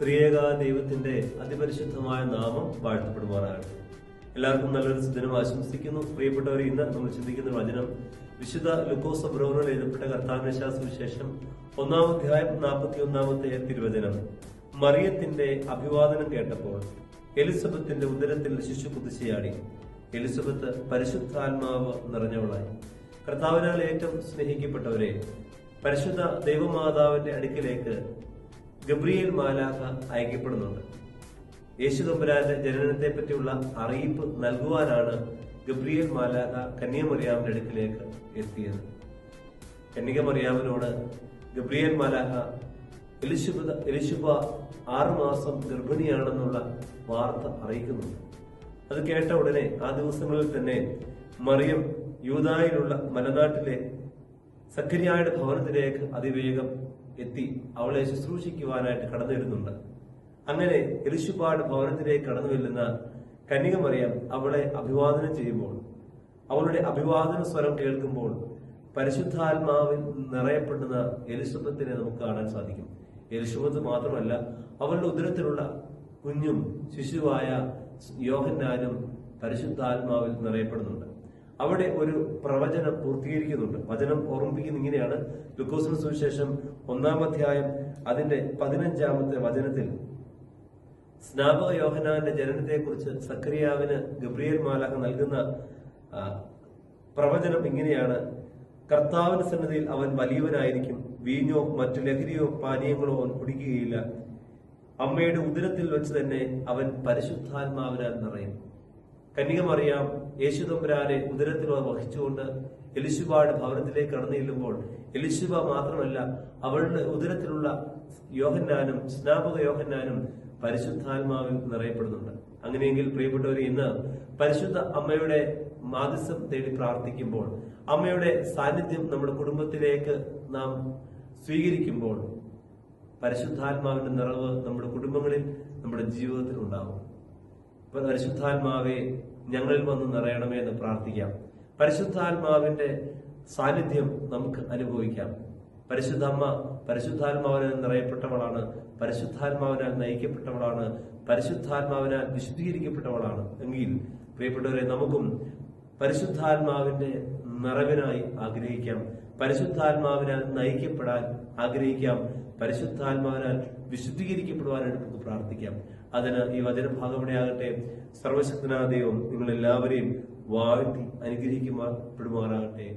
ത്രിയേക ദൈവത്തിന്റെ അതിപരിശുദ്ധമായ നാമം വാഴ്ത്തപ്പെടുമാറാകട്ടെ. എല്ലാവർക്കും നല്ലൊരു ദിനം ആശംസിക്കുന്നു. പ്രിയപ്പെട്ടവർ ഇന്ന് നമ്മൾ ചിന്തിക്കുന്ന വചനം വിശുദ്ധ ലുക്കോസ് ബ്രൗണിൽ എഴുതപ്പെട്ട കർത്താവിന സുവിശേഷം ഒന്നാം അധ്യായം നാൽപ്പത്തി ഒന്നാമത്തെ തിരുവചനം. മറിയത്തിന്റെ അഭിവാദനം കേട്ടപ്പോൾ എലിസബത്തിന്റെ ഉദരത്തിൽ ശിശു കുതിശയാടി എലിസബത്ത് പരിശുദ്ധാത്മാവ് നിറഞ്ഞവളായി. കർത്താവിനാൽ ഏറ്റവും സ്നേഹിക്കപ്പെട്ടവരെ പരിശുദ്ധ ദൈവമാതാവിന്റെ അടുക്കിലേക്ക് ഗബ്രിയേൽ മാലാഖ അയക്കപ്പെടുന്നുണ്ട്. യേശു തമ്പുരാന്റെ ജനനത്തെ പറ്റിയുള്ള അറിയിപ്പ് നൽകുവാനാണ് ഗബ്രിയേൽ മാലാഖ കന്യാമറിയാമിന്റെ അടുക്കിലേക്ക് എത്തിയത്. കന്യക മറിയാമിനോട് ഗബ്രിയേൽ മാലാഖ എലിശുബ എലിശുബ ആറുമാസം ഗർഭിണിയാണെന്നുള്ള വാർത്ത അറിയിക്കുന്നുണ്ട്. അത് കേട്ട ഉടനെ ആ ദിവസങ്ങളിൽ തന്നെ മറിയം യൂതായിലുള്ള മലനാട്ടിലെ സക്കരിയായുടെ ഭവനത്തിലേക്ക് അതിവേഗം എത്തി. അവളെ ശുശ്രൂഷിക്കുവാനായിട്ട് കടന്നു വരുന്നുണ്ട്. അങ്ങനെ എലിശുപാട് ഭവനത്തിലേക്ക് കടന്നു വരുന്ന കന്യക മറിയം അവളെ അഭിവാദനം ചെയ്യുമ്പോൾ അവളുടെ അഭിവാദന സ്വരം കേൾക്കുമ്പോൾ പരിശുദ്ധാത്മാവിൽ നിറയപ്പെടുന്ന എലിസബത്തിനെ നമുക്ക് കാണാൻ സാധിക്കും. എലിസബത്ത് മാത്രമല്ല അവളുടെ ഉദരത്തിലുള്ള കുഞ്ഞും ശിശുവായ യോഹന്നാനും പരിശുദ്ധാത്മാവിൽ നിറയപ്പെടുന്നുണ്ട്. അവിടെ ഒരു പ്രവചനം പൂർത്തീകരിക്കുന്നുണ്ട്. വചനം ഓർമ്മിപ്പിക്കുന്ന ഇങ്ങനെയാണ്. ലുക്കോസിന് സുവിശേഷം ഒന്നാം അധ്യായം അതിന്റെ പതിനഞ്ചാമത്തെ വചനത്തിൽ സ്നാപക യോഹനാന്റെ ജനനത്തെക്കുറിച്ച് സക്രിയാവിന് ഗബ്രിയേൽ മാലാഖ നൽകുന്ന പ്രവചനം ഇങ്ങനെയാണ്. കർത്താവിന്റെ സന്നിധിയിൽ അവൻ വലിയവനായിരിക്കും. വീഞ്ഞോ മറ്റു ലഹരിയോ പാനീയങ്ങളോ അവൻ കുടിക്കുകയില്ല. അമ്മയുടെ ഉദരത്തിൽ വെച്ച് തന്നെ അവൻ പരിശുദ്ധാത്മാവിനാൽ നിറയും. കന്യകമറിയാം യേശുദമ്പുരാനെ ഉദരത്തിൽ വഹിച്ചുകൊണ്ട് എലിശുബാട് ഭവനത്തിലേക്ക് കടന്നു ചെല്ലുമ്പോൾ എലിശുബ മാത്രമല്ല അവളുടെ ഉദരത്തിലുള്ള യോഹന്നാനും സ്നാപക യോഹന്നാനും പരിശുദ്ധാത്മാവിൽ നിറയപ്പെടുന്നുണ്ട്. അങ്ങനെയെങ്കിൽ പ്രിയപ്പെട്ടവർ ഇന്ന് പരിശുദ്ധ അമ്മയുടെ മാധ്യസ്ഥം തേടി പ്രാർത്ഥിക്കുമ്പോൾ അമ്മയുടെ സാന്നിധ്യം നമ്മുടെ കുടുംബത്തിലേക്ക് നാം സ്വീകരിക്കുമ്പോൾ പരിശുദ്ധാത്മാവിന്റെ നിറവ് നമ്മുടെ കുടുംബങ്ങളിൽ നമ്മുടെ ജീവിതത്തിൽ ഉണ്ടാകും പരിശുദ്ധാത്മാവെ ഞങ്ങളിൽ വന്ന് നിറയണമേ എന്ന് പ്രാർത്ഥിക്കാം. പരിശുദ്ധാത്മാവിന്റെ സാന്നിധ്യം നമുക്ക് അനുഭവിക്കാം. പരിശുദ്ധ അമ്മ പരിശുദ്ധാത്മാവിനാൽ നിറയപ്പെട്ടവളാണ്. പരിശുദ്ധാത്മാവിനാൽ നയിക്കപ്പെട്ടവളാണ്. പരിശുദ്ധാത്മാവിനാൽ വിശുദ്ധീകരിക്കപ്പെട്ടവളാണ്. എങ്കിൽ പ്രിയപ്പെട്ടവരെ നമുക്കും പരിശുദ്ധാത്മാവിന്റെ നിറവിനായി ആഗ്രഹിക്കാം. പരിശുദ്ധാത്മാവിനാൽ നയിക്കപ്പെടാൻ ആഗ്രഹിക്കാം. പരിശുദ്ധാത്മാവിനാൽ വിശുദ്ധീകരിക്കപ്പെടുവാനായിട്ട് നമുക്ക് പ്രാർത്ഥിക്കാം. അതിന് ഈ വചനഭാഗമിടെയാകട്ടെ സർവശക്തനായ ദൈവം നിങ്ങൾ എല്ലാവരെയും വാഴ്ത്തി അനുഗ്രഹിക്കപ്പെടുമാറാകട്ടെ